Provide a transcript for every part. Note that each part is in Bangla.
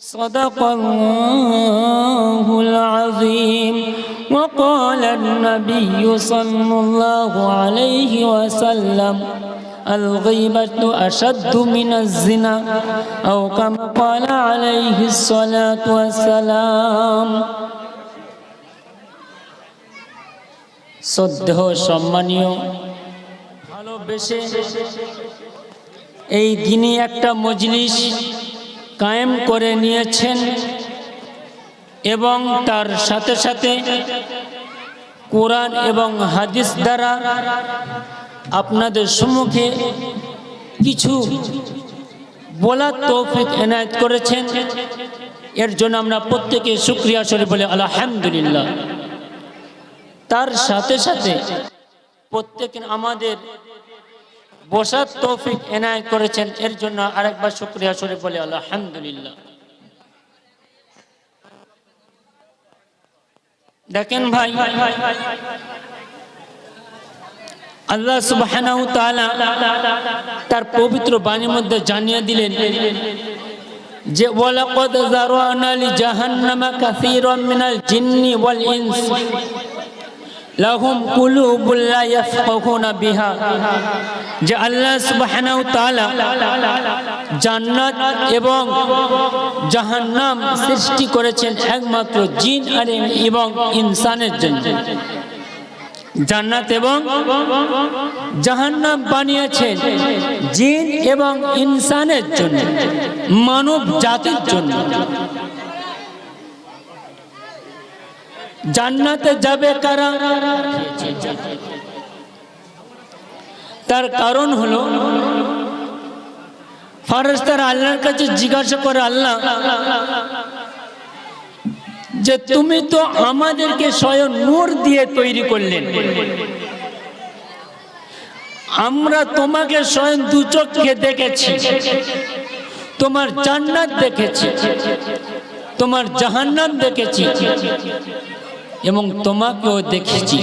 صدق الله العظيم وقال النبي صلى الله عليه وسلم الغيبة أشد من الزنا أو كما قال عليه الصلاة والسلام শ্রদ্ধ সম্মানীয় ভালোবেসে এই দিনই একটা মজলিস কায়েম করে নিয়েছেন এবং তার সাথে সাথে কোরআন এবং হাদিস দ্বারা আপনাদের সম্মুখে কিছু বলার তৌফিক এনায়ত করেছেন। এর জন্য আমরা প্রত্যেকে শুক্রিয়া সরে বলে আলহামদুলিল্লাহ। তার সাথে সাথে প্রত্যেকে আমাদের বসার তৌফিক এনায় করেছেন, এর জন্য আরেকবার শুক্রিয়া সরে বলে, আলহামদুলিল্লাহ। দেখেন ভাই, আল্লাহ তাআলা তার পবিত্র বাণীর মধ্যে জানিয়ে দিলেন যে, ওয়ালাকাদ যারানা লি জাহান্নামা কাসীরাম মিনাল জিন্নি ওয়াল ইনস। লাহুম কুলুবুল লা ইয়াফকাহুনা বিহা। যে আল্লাহ সুবহানাহু তাআলা জান্নাত এবং জাহান্নাম সৃষ্টি করেছেন একমাত্র জিন আর এবং ইনসানের জন্য। জান্নাত এবং জাহান্নাম বানিয়েছেন জিন এবং ইনসানের জন্য, মানব জাতির জন্য। জান্নাতে যাবে কারা? তার কারণ হলো ফারেস্তার আল্লাহর কাছে জিজ্ঞাসা করে, আল্লাহ, যে তুমি তো আমাদেরকে স্বয়ং নূর দিয়ে তৈরি করলেন। আমরা তোমাকে স্বয়ং দু চোখকে দেখেছি, তোমার জান্নাত দেখেছি, তোমার জাহান্নাম দেখেছি এবং তোমাকেও দেখেছি।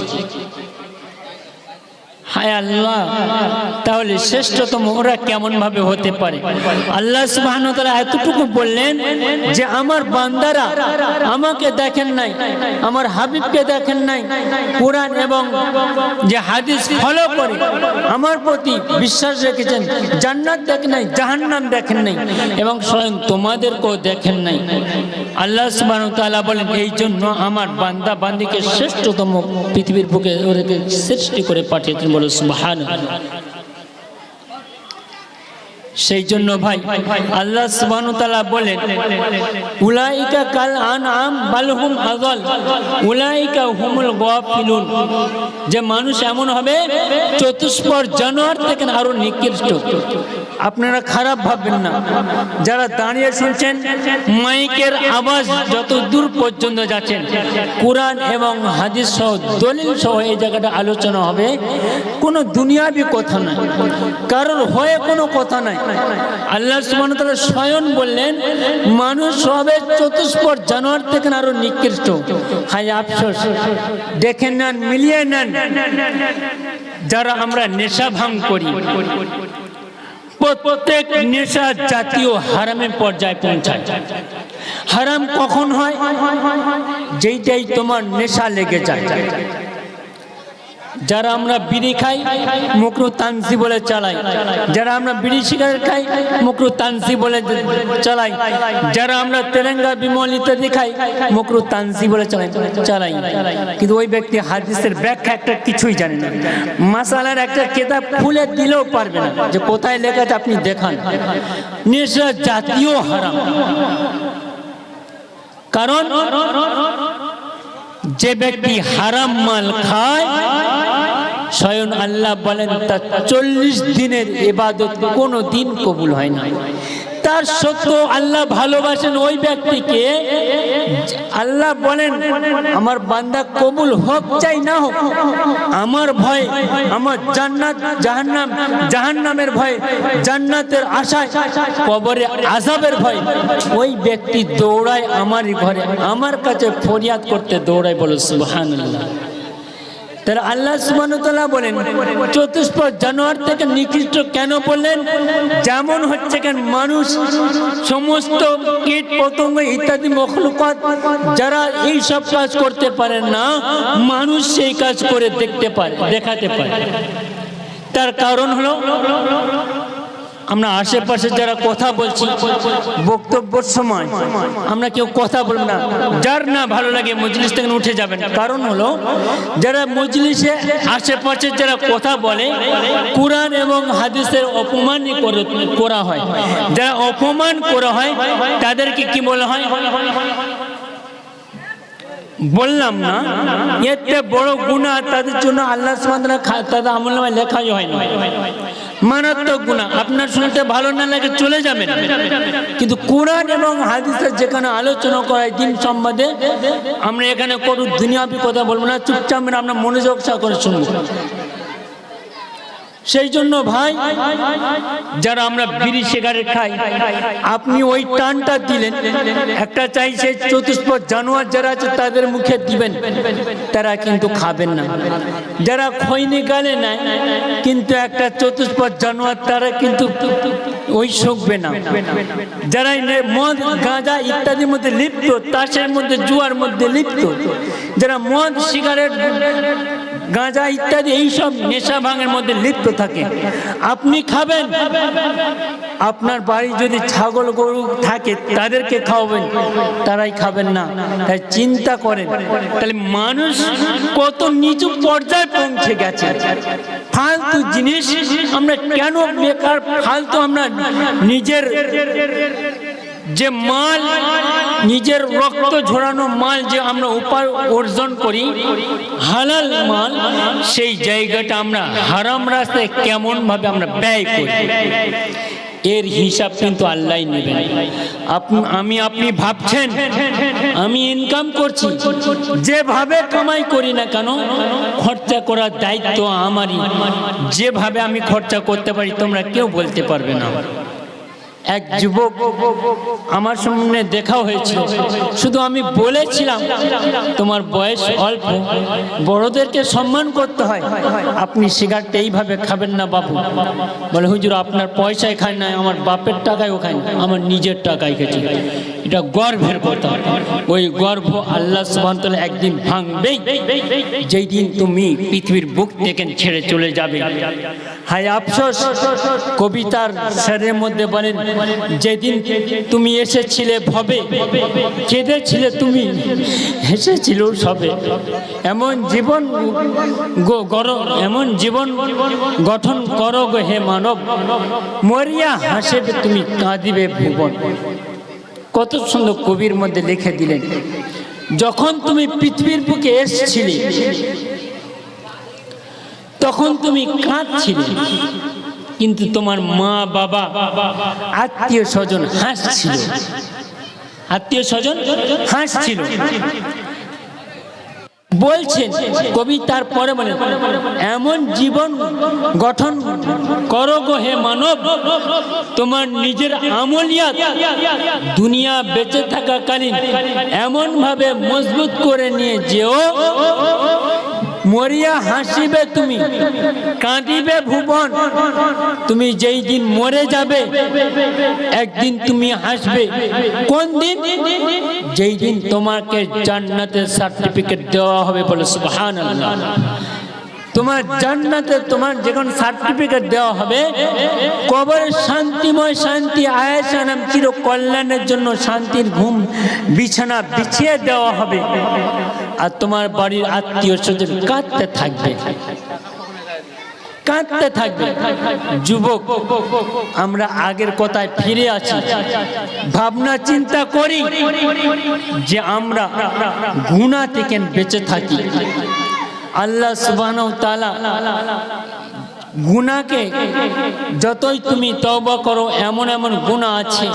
হায় আল্লাহ, তাহলে শ্রেষ্ঠতম ওরা কেমন ভাবে হতে পারে? আল্লাহ সুবহান এতটুকু বললেন যে আমার বান্দারা আমাকে দেখেন নাই, আমার হাবিবকে দেখেন নাই, কোরআন এবং যে হাদিস ফলো করে, আমার প্রতি বিশ্বাস রেখেছেন, জান্নাত দেখেন নাই, জাহান্নাম দেখেন নাই এবং স্বয়ং তোমাদেরকেও দেখেন নাই। আল্লাহ সুবহান তাআলা বলেন এই জন্য আমার বান্দা বান্দিকে শ্রেষ্ঠতম পৃথিবীর বুকে ওদেরকে সৃষ্টি করে পাঠিয়েছেন বলে سبحانه. সেই জন্য ভাই, আল্লাহ বলেন, উলাইকা কাল আনআম বাল হুম আযাল, উলাইকা হুমুল গাফিলুন। যে মানুষ এমন হবে, চতুষ্পর জানোয়ার থেকে আরও নিকৃষ্ট। আপনারা খারাপ ভাববেন না। যারা দাঁড়িয়ে শুনছেন, মাইকের আওয়াজ যত দূর পর্যন্ত যাচ্ছেন, কোরআন এবং হাদিস সহ, দলিল সহ এই জায়গাটা আলোচনা হবে। কোনো দুনিয়াবি কথা নাই। কারোর হয়ে কোনো কথা নাই। আল্লাহ তাআলা স্বয়ং বললেন, মানুষ হবে চতুষ্পর জানোয়ার থেকে আরও নিকৃষ্ট। হায় আফসোস। দেখে নেন মিলিয়ে নেন। যারা আমরা নেশা ভাঙ করি, প্রত্যেক নেশা জাতীয় হারামের পর্যায়ে পৌঁছায়। হারাম কখন হয়? যেইটাই তোমার নেশা লেগে যায়। যারা আমরা বিড়ি খাই মুকরু তানসি বলে চালাই। যারা আমরা বিড়ি সিগারেট খাই মুকরু তানসি বলে চালাই। যারা আমরা তেলেঙ্গা বিমল ইত্যাদি খাই মুকরু তানসি বলে চালাই। চালাই। কিন্তু ওই ব্যক্তি হাদিসের ব্যাখ্যা একটা কিছুই জানে না। মাসালার একটা কেতাব খুলে দিলেও পারবে না যে কোথায় লেখা আপনি দেখান। নেশা জাতীয় হারাম। কারণ যে ব্যক্তি হারাম মাল খায়, স্বয়ং আল্লাহ বলেন, তার চল্লিশ দিনের এবাদত কোনো দিন কবুল হয় না। তার সত্ত্বেও আল্লাহ ভালোবাসেন ওই ব্যক্তিকে। আল্লাহ বলেন, আমার বান্দা কবুল হোক চাই না হোক, আমার ভয়, আমার জান্নাত, জাহান্নাম, জাহান্নামের ভয়, জান্নাতের আশায়, কবরে আজাবের ভয়, ওই ব্যক্তি দৌড়ায় আমারই ঘরে, আমার কাছে ফরিয়াদ করতে দৌড়ায় বলো, সুবহানাল্লাহ। তার আল্লাহ সুমান বলেন, চতুষ্পদ জানোয়ার থেকে নিকৃষ্ট কেন বললেন? যেমন হচ্ছে কেন মানুষ সমস্ত কীট পতঙ্গ ইত্যাদি মখলুকাত যারা এই সব কাজ করতে পারে না, মানুষ সেই কাজ করে দেখতে পারে, দেখাতে পারে। তার কারণ হলো আমরা আশেপাশে যারা কথা বলছি, বক্তব্যের সময় আমরা কেউ কথা বলব না। যার না ভালো লাগে মজলিস থেকে উঠে যাবেন। কারণ হলো, যারা মজলিসে আশেপাশে যারা কথা বলে, কোরআন এবং হাদিসের অপমানই করে- হয়। যারা অপমান করা হয়, তাদেরকে কি বলা হয়? বললাম না, এতে বড় গুণা তাদের জন্য আল্লাহ তাদের আমল লেখাই হয় না। মারাত্মক গুণা আপনার শুনতে ভালো না লাগে চলে যাবেন। কিন্তু কোরআন এবং হাদিসের যেখানে আলোচনা করা দিন সম্বন্ধে, আমরা এখানে কোনো দুনিয়াবি কথা বলব না। চুপচাপ আমরা মনোযোগ সহ করে শুনব। সেই জন্য ভাই, যারা আমরা বিড়ি সিগারেট খাই, আপনি ওই টানটা দিলেন। একটা চাইছে চতুষ্পদ জানোয়ার যারা আছে তাদের মুখে দিবেন, তারা কিন্তু খাবেন না। যারা খৈনি গালে নাই কিন্তু একটা চতুষ্পদ জানোয়ার তারা কিন্তু ওই শোকবে না। যারা মদ, গাঁজা ইত্যাদির মধ্যে লিপ্ত, তাসের মধ্যে, জুয়ার মধ্যে লিপ্ত, যারা মদ, সিগারেট গাঁজা ইত্যাদি এইসব নেশা ভাঙের মধ্যে লিপ্ত থাকে। আপনি খাবেন? আপনার বাড়ি যদি ছাগল গরু থাকে, তাদেরকে খাওয়াবেন। তারাই খাবেন না। তাই চিন্তা করেন, তাহলে মানুষ কত নিচু পর্যায়ে পৌঁছে গেছে। ফালতু জিনিস আমরা কেন বেকার, ফালতু আমরা নিজের যে মাল, নিজের রক্ত ঝরানো মাল যে আমরা উপায় অর্জন করি, হালাল মাল, সেই জায়গাটা আমরা হারাম রাস্তায় কেমন ভাবে আমরা ব্যয় করি। এর হিসাব কিন্তু আল্লাহ নেবেন। আমি, আপনি ভাবছেন, আমি ইনকাম করছি, যেভাবে কামাই করি না কেন, খরচা করার দায়িত্ব আমারই। যেভাবে আমি খরচা করতে পারি, তোমরা কেউ বলতে পারবে না। এক যুবক আমার সামনে দেখা হয়েছিল শুধু আমি বলেছিলাম, তোমার বয়স অল্প, বড়দেরকে সম্মান করতে হয়। আপনি সিগারেটটা এইভাবে খাবেন না বাবু বলে, হুজুর, আপনার পয়সায় খায় না, আমার বাপের টাকায়ও খায় না, আমার নিজের টাকায় খেয়েছি এটা গর্বের কথা। ওই গর্ব আল্লাহ সুবহান তাআলা একদিন ভাঙবেই। যেই দিন তুমি পৃথিবীর বুক থেকে ছেড়ে চলে যাবে। হায় আফসোস, কবিতার স্যারের মধ্যে বলেন, যেদিন তুমি এসেছিলে ভবে, কেঁদেছিলে তুমি, হেসেছিল সবে। এমন জীবন গর, এমন জীবন গঠন করো গো হে মানব। মরিয়া হাসেবে তুমি কাঁদিবে ভুবন। কত সুন্দর কবির মধ্যে লিখে দিলেন, যখন তুমি পৃথিবীর বুকে এসছিলে, তখন তুমি কাঁদছিলে, কিন্তু তোমার মা, বাবা, আত্মীয় স্বজন হাসছিল। আত্মীয় স্বজন হাসছিল। বলছেন কবি তারপরে বলে, এমন জীবন গঠন করো গো হে মানব, তোমার নিজের আমলিয়াত দুনিয়া বেঁচে থাকাকালীন এমন ভাবে মজবুত করে নিয়ে যেও মরিয়া হাসিবে তুমি, কাঁদিবে ভুবন। তুমি যেই দিন মরে যাবে, একদিন তুমি হাসবে। কোন দিন? যেই দিন তোমাকে জান্নাতের সার্টিফিকেট দেওয়া হবে বলে, সুবহানাল্লাহ। তোমার জান্নাতে তোমার যখন সার্টিফিকেট দেওয়া হবে কবরের শান্তিময় শান্তি, আয়েশা নাম চির কল্যাণের জন্য শান্তির ঘুম, বিছানা বিছিয়ে দেওয়া হবে। আর তোমার বাড়ির আত্মীয় স্বজন কাঁদতে থাকবে। কাঁদতে থাকবে। যুবক, আমরা আগের কথায় ফিরে আছি ভাবনা চিন্তা করি যে আমরা গুণা থেকে বেঁচে থাকি। আল্লাহ সুবহানাহু তাআলা গুণাকে যতই তুমি তবা করো, এমন এমন গুণা আছে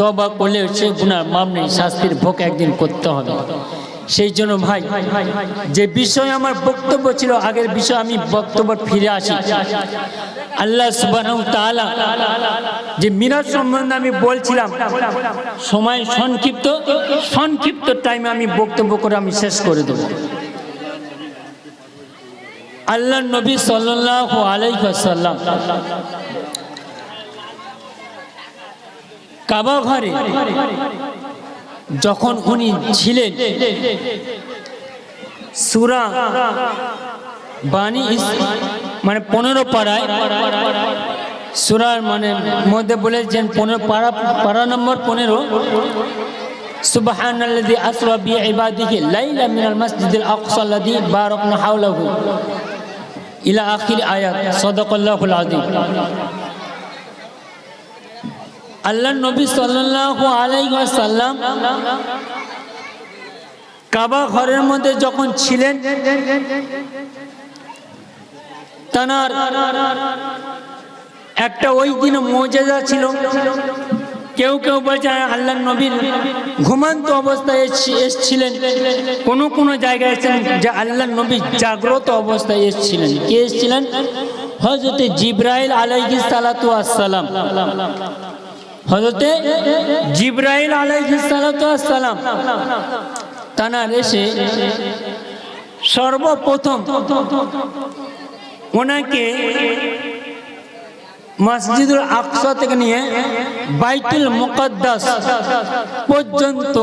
তবা করলে সে গুণার মাপ নেই, শাস্তির ভোগ একদিন করতে হবে। সেই জন্য ভাই, যে বিষয় আমার বক্তব্য ছিল, আগের বিষয় আমি বক্তব্য ফিরে আসি। আল্লাহ যে মিরাজ সম্বন্ধে আমি বলছিলাম, সময় সংক্ষিপ্ত সংক্ষিপ্ত টাইমে আমি বক্তব্য করে আমি শেষ করে দেবো। আল্লাহ নবী সাল্লাল্লাহু আলাইহি ওয়াসাল্লাম কাবা ঘরে যখন উনি ছিলেন সুরা বাণী ইস- মানে পনেরো পাড়ায় সুরার মানে মধ্যে বলেছেন পনেরো পাড়া পাড়া নম্বর পনেরো سبحان الذي أسرى بعباده ليلا من المسجد الأقصى الذي باركنا حوله ইলা আখির আয়াত, সদকল্লাহুল আজিম আল্লাহ নবী সাল্লাল্লাহু আলাইহি ওয়াসাল্লাম কাবা ঘরের মধ্যে যখন ছিলেন, তানার একটা ওই দিন মৌজেদা ছিল। কেউ কেউ বলছে আল্লাহ নবীর ঘুমান্ত অবস্থায় এসছি- এসছিলেন। কোন কোন জায়গায় এসেছেন যে আল্লাহ নবী জাগ্রত অবস্থায় এসছিলেন। কে এসছিলেন? হজরতে জিব্রাইল আলাইহি সালাতু আসসালাম হজরতে জিব্রাইল আলাইহি সালাতু আসসালাম তানার এসে সর্বপ্রথম ওনাকে মসজিদুল আকসা থেকে নিয়ে বাইতুল মুকদ্দাস পর্যন্ত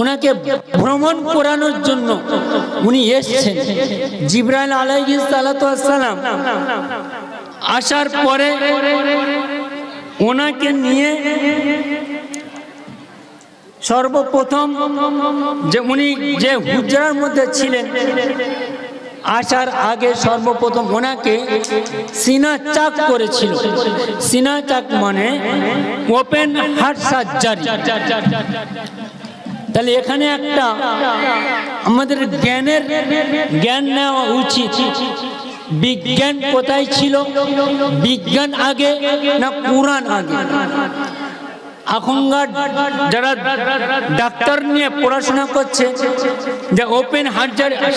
ওনাকে ভ্রমণ করানোর জন্য উনি এসছেন। জিব্রাইল আলাইহিস আসসালাম আসার পরে ওনাকে নিয়ে সর্বপ্রথম যে উনি যে হুজরার মধ্যে ছিলেন আসার আগে সর্বপ্রথম ওনাকে সিনা চাক করেছিল। সিনা চাক মানে ওপেন হার্ট সার্জারি। তাহলে এখানে একটা আমাদের জ্ঞানের জ্ঞান নেওয়া উচিত। বিজ্ঞান কোথায় ছিল? বিজ্ঞান আগে না কোরআন আগে? এখনকার যারা ডাক্তার নিয়ে পড়াশোনা করছে, যে ওপেন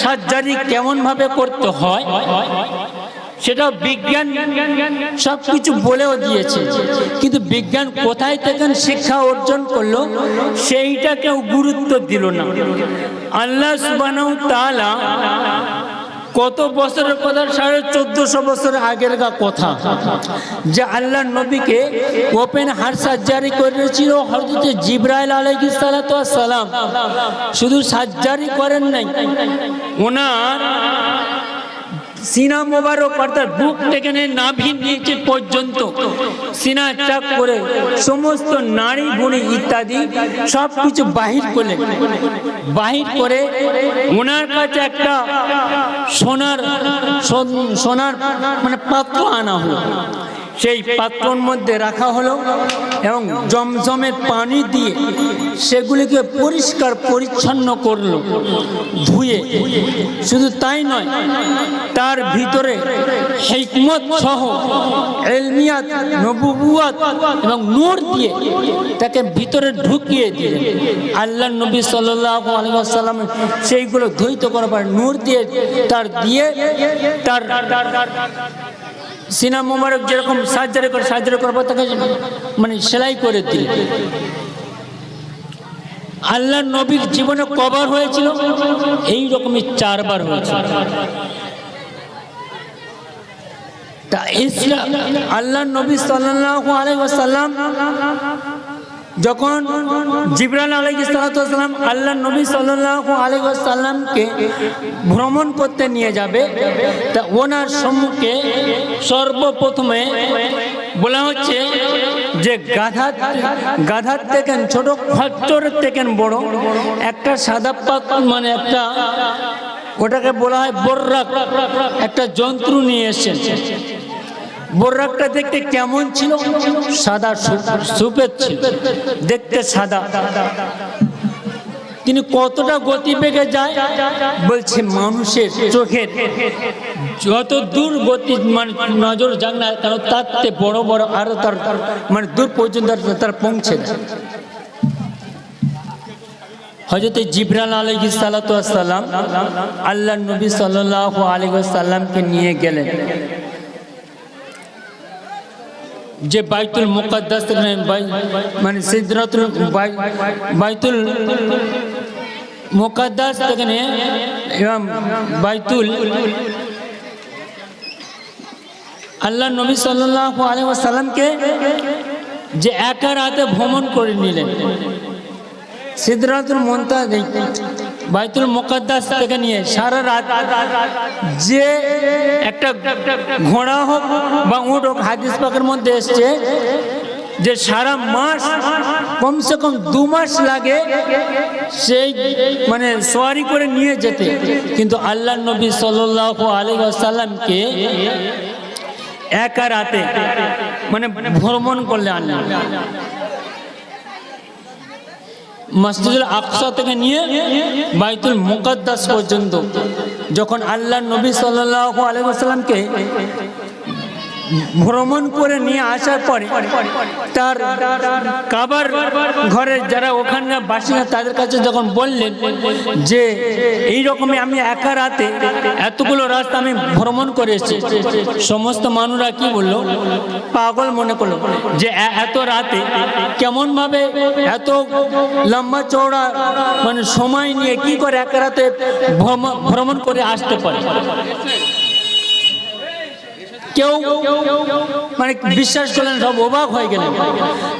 সার্জারি কেমন ভাবে করতে হয়, সেটা বিজ্ঞান সব কিছু বলেও দিয়েছে। কিন্তু বিজ্ঞান কোথায় থেকে শিক্ষা অর্জন করল সেইটা কেউ গুরুত্ব দিল না। আল্লাহ তাআলা কত বছরের কথা? সাড়ে চোদ্দশো বছর আগের কথা। যে আল্লাহ নবীকে ওপেন হার সার্জারি করেছিল হরদতে জিব্রাইল সালাতু সালাম। শুধু সার্জারি করেন নাই, ওনার সিনা মোবারক অর্থাৎ বুক থেকে নাভি নিচে পর্যন্ত। সিনা চাক করে সমস্ত নারী গুণী ইত্যাদি সব কিছু বাহির করলেন বাহির করে ওনার কাছে একটা সোনার সোন- সোনার মানে পাত্র আনা হলো। সেই পাত্রর মধ্যে রাখা হলো। এবং জমজমের পানি দিয়ে সেগুলিকে পরিষ্কার পরিচ্ছন্ন করল, ধুয়ে। শুধু তাই নয়, তার ভিতরে হিকমত সহ এলমিয়াত নবুয়াত এবং নূর দিয়ে তাকে ভিতরে ঢুকিয়ে দিলেন। আল্লাহ নবী সাল্লাল্লাহু আলাইহি ওয়াসাল্লাম সেইগুলো ধুইত করার পর নূর দিয়ে তার দিয়ে তার সিনা মোবারক যেরকম সার্জারি করে সার্জারি পর তাকে মানে সেলাই করে দিল। আল্লাহ নবীর জীবনে কবার হয়েছিল? এই রকমই চারবার হয়েছিল। তা ইসলাম আল্লাহ নবী সাল্লাল্লাহু আলাইহি ওয়াসাল্লাম যখন জিবরাল আলাইহিস সালাম আল্লাহ নবী সাল্লাল্লাহু আলাইহি ওয়াসাল্লামকে ভ্রমণ করতে নিয়ে যাবে, তা ওনার সম্মুখে সর্বপ্রথমে বলা হচ্ছে যে গাধা গাধার থেকে ছোট খচ্চরের থেকে বড়, একটা সাদা পাত মানে একটা ওটাকে বলা হয় বর্রাক, একটা যন্ত্র নিয়ে এসেছেন বোর্রাকটা দেখতে কেমন ছিল? সাদা সুপের ছিল। দেখতে সাদা। তিনি কতটা গতি বেগে যায়? বলছে, মানুষের চোখের যত দূর গতি মানে নজর যাক না কেন, তার বড় বড় আরও তার মানে দূর পর্যন্ত তার পৌঁছে দেয় হজরত জিবরাল আলহি সালাতাম আল্লাহ নবী সাল্লাহ আলী সাল্লামকে নিয়ে গেলেন। যে বাইতুল মুকাদ্দাস মানে সিদ্ধরাতুল বাই- বাইতুল মুকাদ্দাস থেকে বাইতুল। আল্লাহ নবী সাল্লাহ আলী সাল্লামকে যে একা রাতে ভ্রমণ করে নিলেন সিদ্ধরাতুল মন্তা বাইতুল মুকাদ্দাস থেকে নিয়ে সারা রাত যে একটা ঘোড়া হোক বা উঁট হোক, হাদিস পাকের মধ্যে এসছে যে সারা মাস, কমসে কম দু মাস লাগে সেই মানে সোয়ারি করে নিয়ে যেতে। কিন্তু আল্লাহ নবী সাল্লাহ আলী সাল্লামকে একা রাতে মানে ভ্রমণ করলে আনলেন মসজিদুল আকসা থেকে নিয়ে বাইতুল মুকদ্দাস পর্যন্ত। যখন আল্লাহ নবী সাল্লাহ আলাইসাল্লামকে ভ্রমণ করে নিয়ে আসার পরে তার কাবার ঘরের যারা ওখানে বাসিন্দা, তাদের কাছে যখন বললেন যে, এই রকমই আমি একা রাতে এতগুলো রাস্তা আমি ভ্রমণ করে এসেছি। সমস্ত মানুষরা কি বলল? পাগল মনে করল যে এত রাতে কেমন ভাবে এত লম্বা চওড়া মানে সময় নিয়ে কি করে একা রাতে ভ্রম- ভ্রমণ করে আসতে পারে? কেউ মানে বিশ্বাস করলেন সব অবাক হয়ে গেলেন।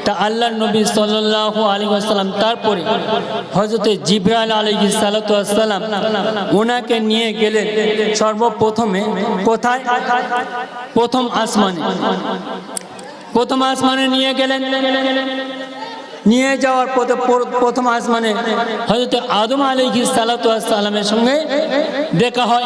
তা আল্লাহ নবী সাল্লাহ আলী আসসালাম তারপরে হজরতে জিব্রাইল আলী সালাতাম ওনাকে নিয়ে গেলেন সর্বপ্রথমে কোথায়? প্রথম আসমানে। প্রথম আসমানে নিয়ে গেলেন। নিয়ে যাওয়ার পথে প্রথম আসমানে হজরত আদম আলী সালাতামের সঙ্গে দেখা হয়।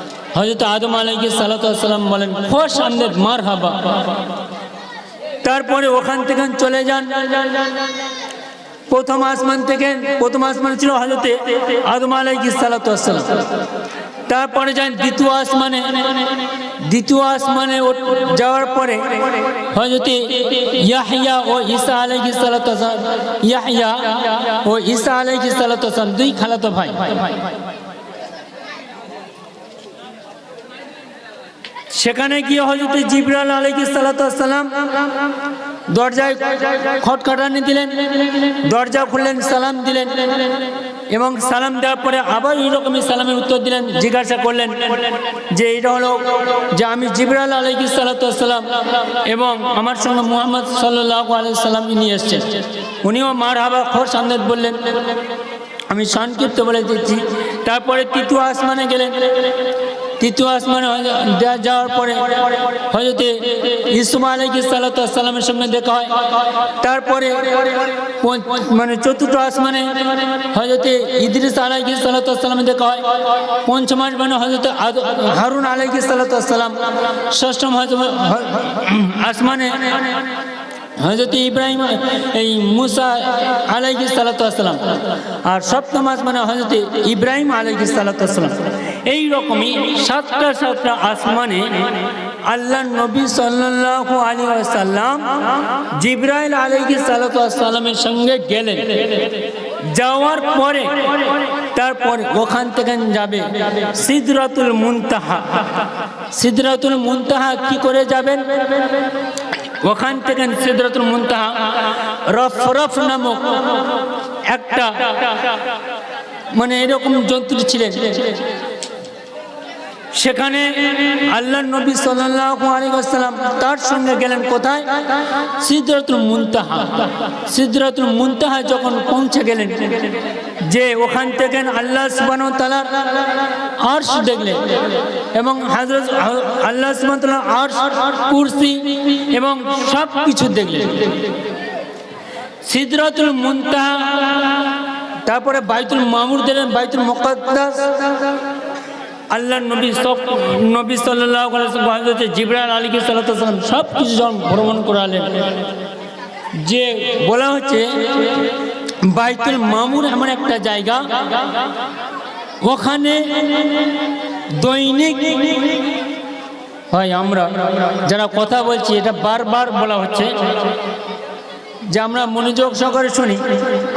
হজরত আদম আলাইহি সালাতাম বলেন, খোশ আমদের মার হাবা তারপরে ওখান থেকে চলে যান। প্রথম আসমান থেকে, প্রথম আসমান ছিল হজরতে আদম আলাইহি সালাতাম তারপরে যান দ্বিতীয় আসমানে। দ্বিতীয় আসমানে যাওয়ার পরে হজরতে ইয়াহিয়া ও ঈসা আলাইহি সালাতাম ইয়াহিয়া ও ঈসা আলাইহি সালাতাম দুই খালাতো ভাই। সেখানে গিয়ে হজরত জিবরাল আলাইহিস সালাম দরজায় খটখটানি দিলেন, দরজা খুললেন, সালাম দিলেন এবং সালাম দেওয়ার পরে আবার ওই রকমই সালামের উত্তর দিলেন, জিজ্ঞাসা করলেন যে এটা হলো যে আমি জিবরাল আলাইহিস সালাম এবং আমার সঙ্গে মোহাম্মদ সাল্লাহ আলাই সাল্লাম নিয়ে এসছেন। উনিও মার হাবা খোর সামনে বললেন, আমি সংক্ষিপ্ত বলে দিচ্ছি। তারপরে তৃতীয় আসমানে গেলেন তৃতীয় আসমানে যাওয়ার পরে হজরতে ইসুমা আলাইহি সালামের সঙ্গে দেখা হয়। তারপরে মানে চতুর্থ আসমানে হজরতে ইদ্রিস আলাইহি সালামের দেখা হয়। পঞ্চম আসমানে হজরতে হারুন আলাইহি সালাম। ষষ্ঠম আসমানে হজরত ইব্রাহিম এই মুসা আলাইকি সালাতাম আর সপ্তম আসমানে হজরত ইব্রাহিম আলাইকি সালাতাম এই রকমই সাতটা সাতটা আসমানে আল্লাহ নবী সাল্লাল্লাহু আলাইহি ওয়াসাল্লাম জিব্রাইল আলাইহি সালাতামের সঙ্গে গেলেন। যাওয়ার পরে তারপরে ওখান থেকে যাবে সিদরাতুল মুনতাহা। সিদরাতুল মুনতাহা কি করে যাবেন? ওখান থেকে সিদরাতুল মুনতাহা রফ রফ নামক একটা মানে এরকম জন্তু ছিলেন। সেখানে আল্লাহ নবী ওয়াসাল্লাম তার সঙ্গে গেলেন কোথায়? সিদরাতুল মুনতাহা। সিদরাতুল মুনতাহা যখন পৌঁছে গেলেন, যে ওখান থেকে আল্লাহ সুবহানাহু ওয়া তাআলার আরশ দেখলেন এবং হযরত আল্লাহ তাআলার আরশ, কুরসি এবং সব কিছু দেখলেন। সিদরাতুল মুনতাহা, তারপরে বাইতুল মামুর দিলেন বাইতুল মুকাদ্দাস। আল্লাহ নবী সব, নবী সাল্লাহ জিবরাল আলীকে সাল্লাম সব কিছু যখন ভ্রমণ করালেন, যে বলা হচ্ছে বাইতুল মামুর এমন একটা জায়গা, ওখানে দৈনিক হয় আমরা, যারা কথা বলছি, এটা বারবার বলা হচ্ছে, যে আমরা মনোযোগ সহকারে শুনি,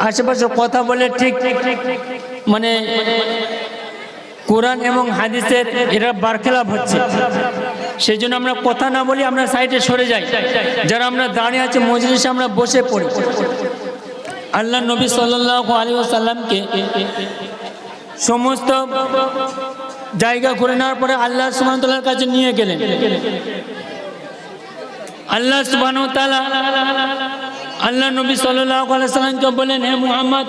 আশেপাশে কথা বলে ঠিক মানে কোরআন এবং হাদিসের এরা বারখেলাপ হচ্ছে। সেই জন্য আমরা কথা না বলি আমরা সাইডে সরে যাই। যারা আমরা দাঁড়িয়ে আছে মজলিসে আমরা বসে পড়ি। আল্লাহ নবী সাল্লাহ আলী সাল্লামকে সমস্ত জায়গা ঘুরে নেওয়ার পরে আল্লাহ সুবাহতাল্লার কাছে নিয়ে গেলেন। আল্লাহ সুবাহ আল্লাহ নবী সাল্লাহ সাল্লামকে বলেন হে মুহাম্মদ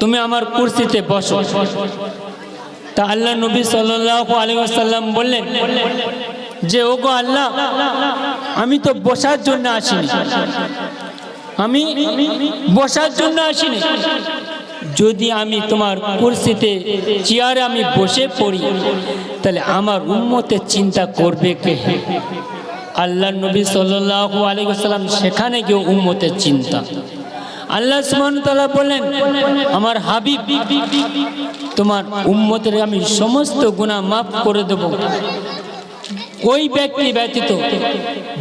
তুমি আমার কুর্সিতে বসো। তা আল্লাহ নবী সাল্লাহ আলী আসাল্লাম বললেন, যে ও গো আল্লাহ, আমি তো বসার জন্য আসিনি। আমি বসার জন্য আসিনি। যদি আমি তোমার কুর্সিতে চেয়ারে আমি বসে পড়ি, তাহলে আমার উন্মতের চিন্তা করবে কে? আল্লাহ নবী সাল্লাহ আলী সাল্লাম সেখানে গিয়ে উম্মতের চিন্তা। আল্লাহ সুমান তালা বললেন, আমার হাবিব, তোমার উম্মতের আমি সমস্ত গুণা মাফ করে দেব। ওই ব্যক্তি ব্যতীত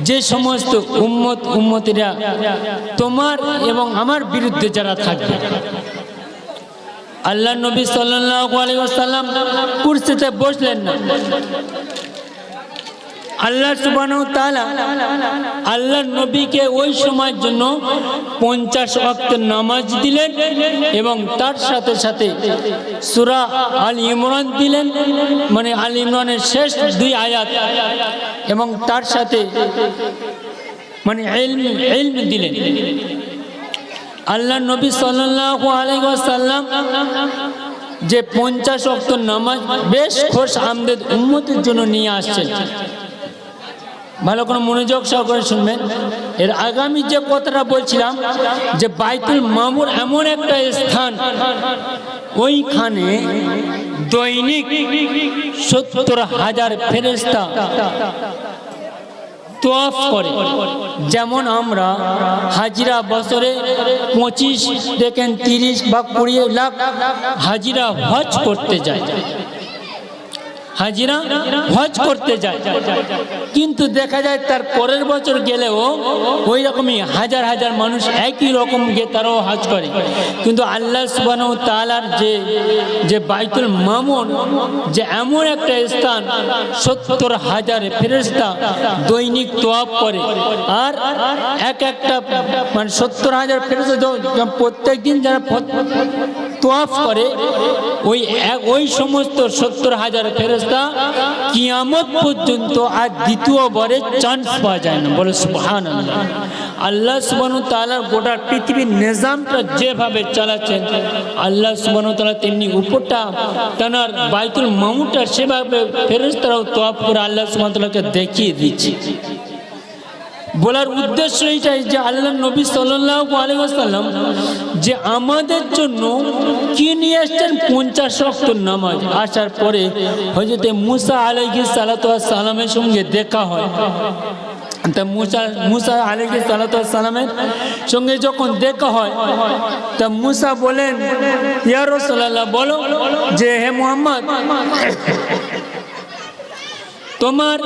যে সমস্ত উম্মত, উম্মতিরা তোমার এবং আমার বিরুদ্ধে যারা থাকবে। আল্লাহ নবী সাল্লাম কুর্সিতে বসলেন না। আল্লাহ সুবান আল্লাহ নবীকে ওই সময়ের জন্য পঞ্চাশ অক্ত নামাজ দিলেন এবং তার সাথে সাথে সুরা আল ইমরান দিলেন। মানে আল ইমরানের শেষ দুই আয়াত এবং তার সাথে মানে এলম দিলেন। আল্লাহ নবী সাল্লাহ আলাইসাল্লাম যে পঞ্চাশ অক্ত নামাজ বেশ খোশ আমদেদ উন্মতির জন্য নিয়ে আসছেন। ভালো করে মনোযোগ সহকারে শুনবেন। এর আগামী যে কথাটা বলছিলাম, যে বাইতুল মামুর এমন একটা স্থান, ওইখানে দৈনিক সত্তর হাজার ফেরেস্তা তোয়াফ করে। যেমন আমরা হাজিরা বছরে পঁচিশ দেখেন তিরিশ বা কুড়ি লাখ হাজিরা হজ করতে যায় হাজিরা হজ করতে যায়। কিন্তু দেখা যায় তার পরের বছর গেলেও ওই রকমই হাজার হাজার মানুষ একই রকম গিয়ে তারাও হজ করে। কিন্তু আল্লাহ সুবান তালার যে যে বাইতুল মামুন, যে এমন একটা স্থান, সত্তর হাজার ফেরেস্তা দৈনিক তোয়াব করে। আর এক একটা মানে সত্তর হাজার ফেরেস্তা প্রত্যেক দিন যারা তোয়াফ করে, ওই ওই সমস্ত সত্তর হাজার ফেরস্তা কিয়ামত পর্যন্ত আর দ্বিতীয় বরে চান্স পাওয়া যায় না। বলে সুহান আল্লাহ সুবান গোটা পৃথিবীর নিজামটা যেভাবে চালাচ্ছেন, আল্লাহ সুবান তালা তেমনি উপরটা, তেনার বাইতুল মামুটা সেভাবে ফেরস্তারাও তোয়াফ করে আল্লাহ সুবান তালাকে দেখিয়ে দিচ্ছে। বলার উদ্দেশ্য এইটাই যে আল্লাহ নবী সাল্লাহ আলাইসাল্লাম যে আমাদের জন্য কি নিয়ে আসছেন পঞ্চাশ রক্ত নামাজ। আসার পরে হজরতে মুসা আলাইহি সালাত সালামের সঙ্গে দেখা হয়। তা মুসা মুসা আলাইহি সালাত সালামের সঙ্গে যখন দেখা হয়, তা মুসা বলেন, ইয়া রাসূলুল্লাহ, বলো যে হে মুহাম্মদ তোমার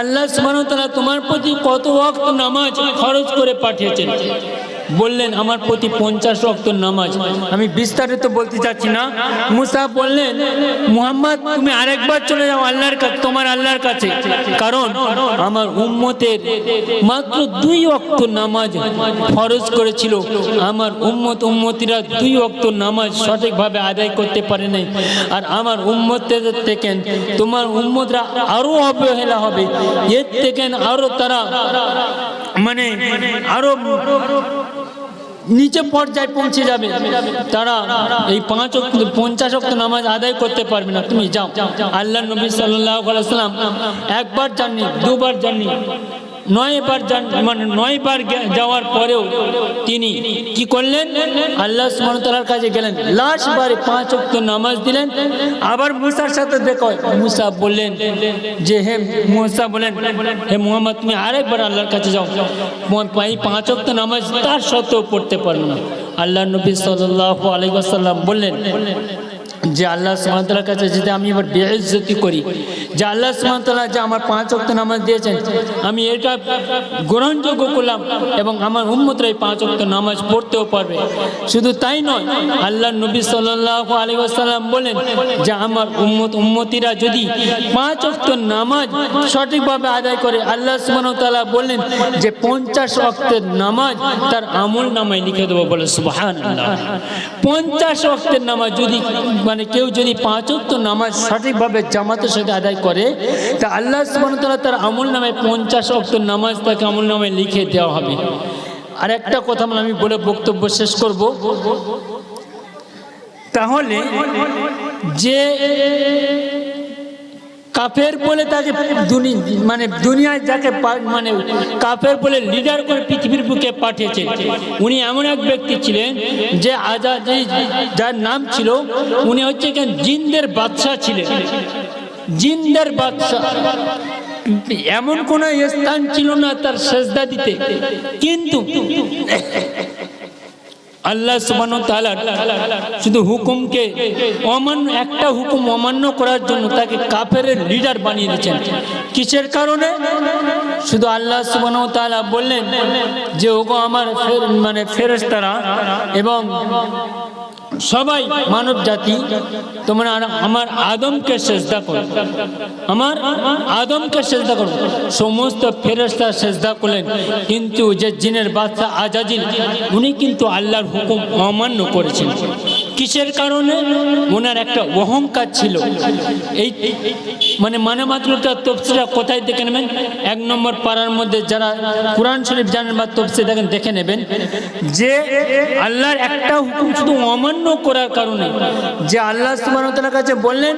আল্লাহ সুবহানাহু তোমার প্রতি কত ওয়াক্ত নামাজ খরচ করে পাঠিয়েছেন। বললেন, আমার প্রতি পঞ্চাশ রক্ত নামাজ। আমি বিস্তারিত বলতে চাচ্ছি না। মুসা বললেন, মুহাম্মদ, তুমি আরেকবার চলে যাও আল্লাহর কাছে, তোমার আল্লাহর কাছে। কারণ আমার উম্মতের মাত্র দুই অক্ত নামাজ ফরজ করেছিল। আমার উম্মত, উম্মতিরা দুই অক্ত নামাজ সঠিকভাবে আদায় করতে পারে নাই। আর আমার উম্মতের থেকে তোমার উম্মতরা আরও অবহেলা হবে। এর থেকে আরও তারা মানে আরও নিচে পর্যায়ে পৌঁছে যাবে। তারা এই পাঁচ পঞ্চাশ অক্ত নামাজ আদায় করতে পারবে না। তুমি যাও। আল্লাহ নবী সাল্লাম একবার যাননি, দুবার যাননি। নয়বার মানে নয়বার যাওয়ার পরেও তিনি কি করলেন? আল্লাহ সুমতালার কাছে গেলেন। লাস্ট বারে পাঁচ অক্ত নামাজ দিলেন। আবার মুসার সাথে দেখো মুসা বললেন যে, হে মুসা বলেন, হে মোহাম্মদ, তুমি আরেকবার আল্লাহর কাছে যাও। পাঁচ অক্ত নামাজ, তার সত্ত্বেও পড়তে পারব না। আল্লাহ নবী সাল্লাহ আলাইসাল্লাম বললেন যে আল্লাহ সুমতলার কাছে যদি আমি এবার বেইজ্জতি করি, যে আল্লাহ সুমতলা যে আমার পাঁচ অক্ত নামাজ দিয়েছেন, আমি এটা গ্রহণযোগ্য করলাম এবং আমার উম্মতরা এই পাঁচ অক্ত নামাজ পড়তেও পারবে। শুধু তাই নয় আল্লাহ নবী সাল্লাহ আলী আসাল্লাম বলেন যে আমার উম্মত, উম্মতিরা যদি পাঁচ অক্ত নামাজ সঠিকভাবে আদায় করে, আল্লাহ সুবহানাহু বললেন যে পঞ্চাশ অক্তের নামাজ তার আমল নামায় লিখে দেবো বলে সুবাহান পঞ্চাশ অক্তের নামাজ যদি মানে কেউ যদি পাঁচ অক্ত নামাজ সঠিকভাবে জামাতের সাথে আদায় করে, তা আল্লাহ সুবহানাহু তার আমল নামে পঞ্চাশ অক্ত নামাজ তাকে আমল নামে লিখে দেওয়া হবে। আর একটা কথা মানে আমি বলে বক্তব্য শেষ করব। তাহলে যে কাফের বলে তাকে মানে দুনিয়ায় যাকে মানে কাফের বলে লিডার করে পৃথিবীর বুকে পাঠিয়েছে। উনি এমন এক ব্যক্তি ছিলেন যে আজাদ, যার নাম ছিল, উনি হচ্ছে জিনদের বাদশাহ ছিলেন। জিনদের বাদশাহ। এমন কোন স্থান ছিল না তার সেজদা দিতে। কিন্তু আল্লাহ সুবান শুধু হুকুমকে অমান্য, একটা হুকুম অমান্য করার জন্য তাকে কাপের লিডার বানিয়ে দিচ্ছেন কিসের কারণে? শুধু আল্লাহ সুবান তালা বললেন যে, ওগো আমার মানে ফেরস্তারা এবং সবাই মানব জাতি, তোমরা আমার আদমকে সেজদা করো। আমার আদমকে সেজদা করো। সমস্ত ফেরেস্তা সেজদা করলেন। কিন্তু যে জিনের বাচ্চা আজাজিল উনি কিন্তু আল্লাহর হুকুম অমান্য করেছেন। কিসের কারণে? ওনার একটা অহংকার ছিল। এই মানে মানে মাত্রটা তফসিরা কোথায় দেখে নেবেন? এক নম্বর পাড়ার মধ্যে যারা কোরআন শরীফ জানেন বা তফসির দেখেন, দেখে নেবেন যে আল্লাহর একটা হুকুম শুধু অমান্য করার কারণে যে আল্লাহ সুবাহতালার কাছে বললেন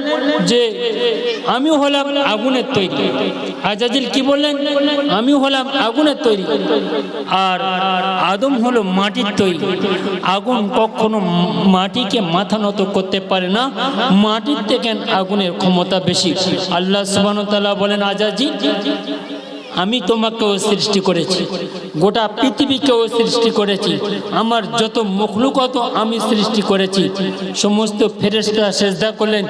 যে আমি হলাম আগুনের তৈরি। আজাজিল কি বললেন? আমি হলাম আগুনের তৈরি। আর আদম হলো মাটির তৈরি। আগুন কখনো মাটিকে মাথা নত করতে পারে না। মাটির থেকে আগুনের ক্ষমতা বেশি। আল্লাহ সুবাহতাল্লাহ বলেন আজাজি আমি তোমাকেও সৃষ্টি করেছি। গোটা পৃথিবীকেও সৃষ্টি করেছি। আমার যত মখলুকত আমি সৃষ্টি করেছি। সমস্ত ফেরেস্তা সেজদা করলেন।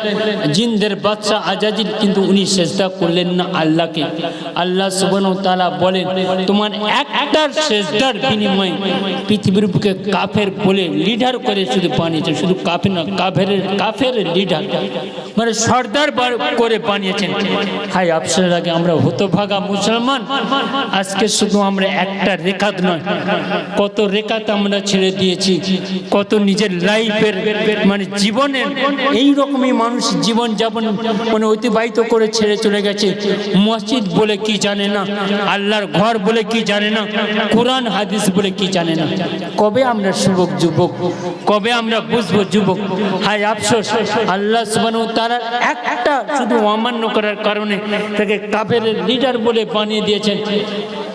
জিনদের বাদশাহ আজাজির কিন্তু উনি সেজদা করলেন না আল্লাহকে। আল্লাহ সুবন তালা বলেন, তোমার একটার সেজদার বিনিময়ে পৃথিবীর বুকে কাফের বলে লিডার করে শুধু বানিয়েছে। শুধু কাফের না কাফের কাফের লিডার। মানে সর্দার করে বানিয়েছেন। হাই আফসের আগে আমরা হতভাগা মুসলমান আজকে শুধু আমরা একটা রেখাত নয়, কত রেখাত আমরা ছেড়ে দিয়েছি, কত নিজের লাইফের মানে জীবনের এই রকমই মানুষ জীবন যাপন মানে অতিবাহিত করে ছেড়ে চলে গেছে। মসজিদ বলে কি জানে না? আল্লাহর ঘর বলে কি জানে না? কোরআন, হাদিস বলে কি জানে না? কবে আমরা যুবক যুবক? কবে আমরা বুঝব যুবক? হায় আফসোস, আল্লাহ তাআলা একটা শুধু অমান্য করার কারণে তাকে কাফের লিডার বলে বানিয়ে দিয়েছেন।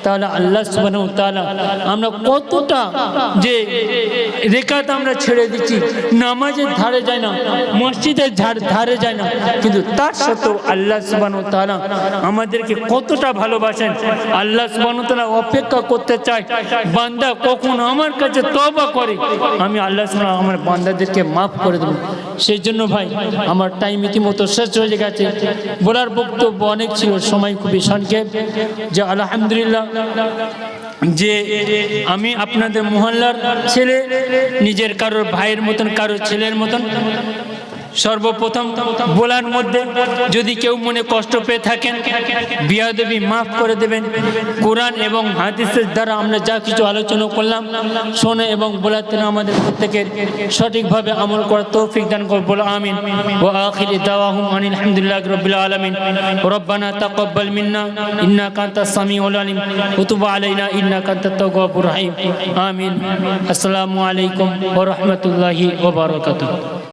তাহলে আল্লাহ ওয়া আমরা কতটা যে রেখাত আমরা ছেড়ে দিচ্ছি, নামাজের ধারে যায় না, মসজিদের ধার- যায় না, কিন্তু তার সত্ত্বেও আল্লাহ সুবহানাহু তাআলা আমাদেরকে কতটা ভালোবাসেন, আল্লাহ ওয়া অপেক্ষা করতে চায়, বান্দা কখন আমার কাছে তওবা করে, আমি আল্লাহ সুবহানাহু আমার বান্দাদেরকে মাফ করে দেবো। সেই জন্য ভাই, আমার টাইম ইতিমতো শেষ হয়ে গেছে, বলার বক্তব্য অনেক ছিল, সময় খুবই সংক্ষেপ যে আলহামদুলিল্লাহ যে আমি আপনাদের মহল্লার ছেলে নিজের কারোর ভাইয়ের মতন কারোর ছেলের মতন। সর্বপ্রথম বলার মধ্যে যদি কেউ মনে কষ্ট পেয়ে থাকেন, বিয়াদেবী মাফ করে দেবেন। কোরআন এবং হাদিসের দ্বারা আমরা যা কিছু আলোচনা করলাম, শোনে এবং বলার জন্য আমাদের প্রত্যেকের সঠিকভাবে আমল করার তৌফিক দান করব আমিন। ও আখিরি দাওয়াহুম আনিল হামদুলিল্লাহ রাব্বিল আলামিন। রব্বানা তাকাব্বাল মিন্না, ইন্নাকা আনতাস সামিউল আলিম। ওয়া তুব আলাইনা, ইন্নাকা আনতাত তাওয়াবুর রহিম। আমিন। আসসালামু আলাইকুম ওয়া রাহমাতুল্লাহি ওয়া বারাকাতুহু।